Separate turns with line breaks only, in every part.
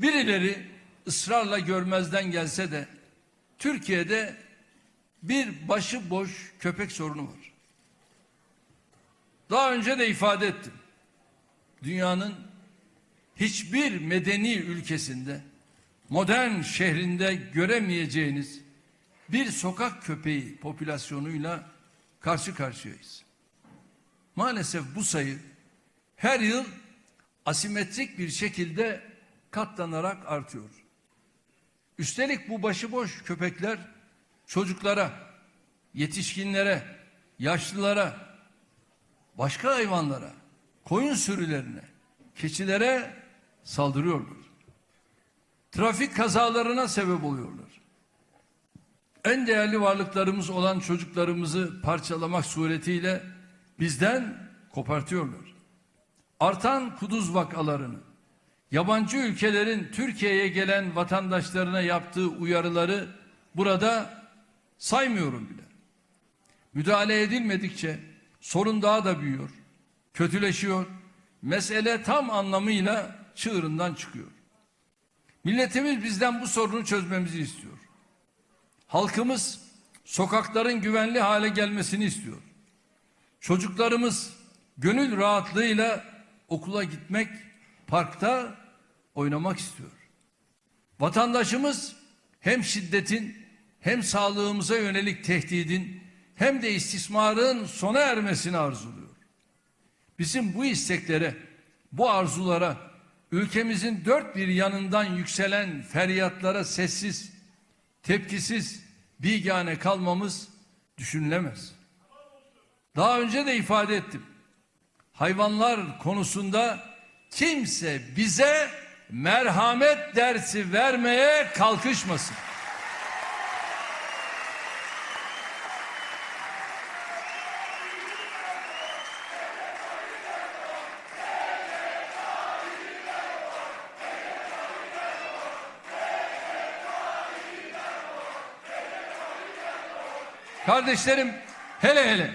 Birileri ısrarla görmezden gelse de Türkiye'de bir başıboş köpek sorunu var. Daha önce de ifade ettim. Dünyanın hiçbir medeni ülkesinde modern şehrinde göremeyeceğiniz bir sokak köpeği popülasyonuyla karşı karşıyayız. Maalesef bu sayı her yıl asimetrik bir şekilde katlanarak artıyor. Üstelik bu başıboş köpekler çocuklara, yetişkinlere, yaşlılara, başka hayvanlara, koyun sürülerine, keçilere saldırıyorlar. Trafik kazalarına sebep oluyorlar. En değerli varlıklarımız olan çocuklarımızı parçalamak suretiyle bizden kopartıyorlar. Artan kuduz vakalarını, yabancı ülkelerin Türkiye'ye gelen vatandaşlarına yaptığı uyarıları burada saymıyorum bile. Müdahale edilmedikçe sorun daha da büyüyor, kötüleşiyor, mesele tam anlamıyla çığırından çıkıyor. Milletimiz bizden bu sorunu çözmemizi istiyor. Halkımız sokakların güvenli hale gelmesini istiyor. Çocuklarımız gönül rahatlığıyla okula gitmek, parkta oynamak istiyor. Vatandaşımız hem şiddetin hem sağlığımıza yönelik tehdidin hem de istismarın sona ermesini arzuluyor. Bizim bu isteklere, bu arzulara, ülkemizin dört bir yanından yükselen feryatlara sessiz, tepkisiz, bigane kalmamız düşünülemez. Daha önce de ifade ettim. Hayvanlar konusunda kimse bize merhamet dersi vermeye kalkışmasın. Kardeşlerim hele hele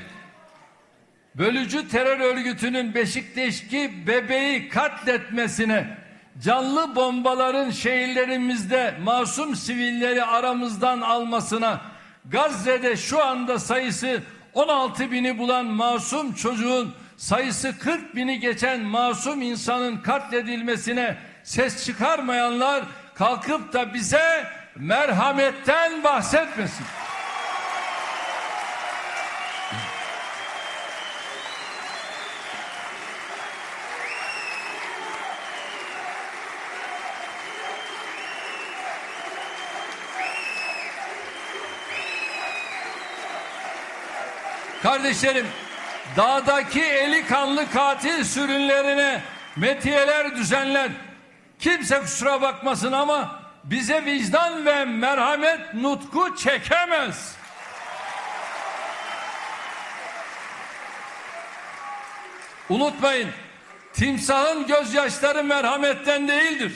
bölücü terör örgütünün Beşiktaş'ki bebeği katletmesine canlı bombaların şehirlerimizde masum sivilleri aramızdan almasına Gazze'de şu anda sayısı 16 bini bulan masum çocuğun sayısı 40 bini geçen masum insanın katledilmesine ses çıkarmayanlar kalkıp da bize merhametten bahsetmesin. Kardeşlerim, dağdaki eli kanlı katil sürünlerine metiyeler düzenler. Kimse kusura bakmasın ama bize vicdan ve merhamet nutku çekemez. Unutmayın, timsahın gözyaşları merhametten değildir.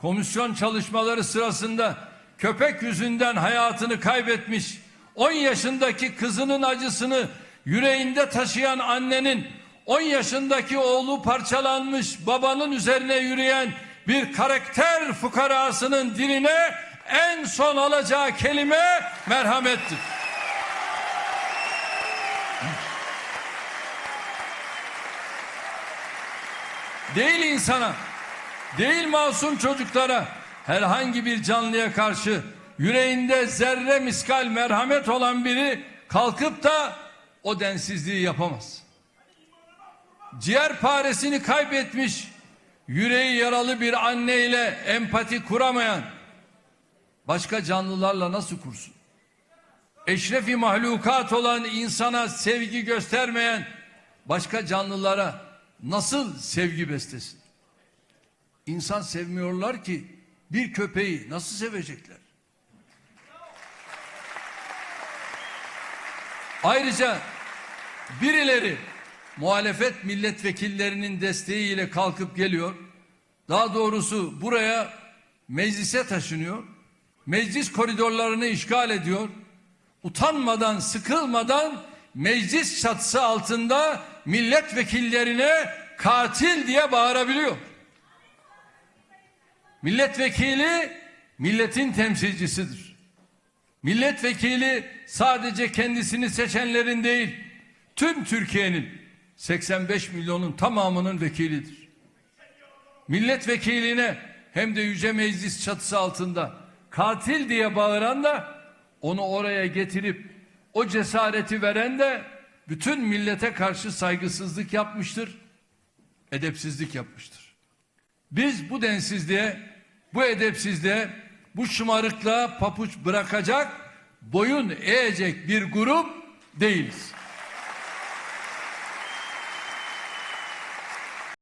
Komisyon çalışmaları sırasında köpek yüzünden hayatını kaybetmiş 10 yaşındaki kızının acısını yüreğinde taşıyan annenin 10 yaşındaki oğlu parçalanmış babanın üzerine yürüyen bir karakter fukarasının diline en son alacağı kelime merhamettir. Değil insana, değil masum çocuklara, herhangi bir canlıya karşı yüreğinde zerre miskal merhamet olan biri kalkıp da o densizliği yapamaz. Ciğer paresini kaybetmiş, yüreği yaralı bir anneyle empati kuramayan başka canlılarla nasıl kursun? Eşrefi mahlukat olan insana sevgi göstermeyen başka canlılara nasıl sevgi beslesin? İnsan sevmiyorlar ki bir köpeği nasıl sevecekler? Ayrıca birileri muhalefet milletvekillerinin desteğiyle kalkıp geliyor. Daha doğrusu buraya meclise taşınıyor. Meclis koridorlarını işgal ediyor. Utanmadan, sıkılmadan meclis çatısı altında milletvekillerine katil diye bağırabiliyor. Milletvekili milletin temsilcisidir. Milletvekili sadece kendisini seçenlerin değil, tüm Türkiye'nin 85 milyonun tamamının vekilidir. Milletvekiline hem de Yüce Meclis çatısı altında katil diye bağıran da onu oraya getirip o cesareti veren de bütün millete karşı saygısızlık yapmıştır, edepsizlik yapmıştır. Biz bu densizliğe, bu edepsizliğe, bu şımarıklığa papuç bırakacak, boyun eğecek bir grup değiliz.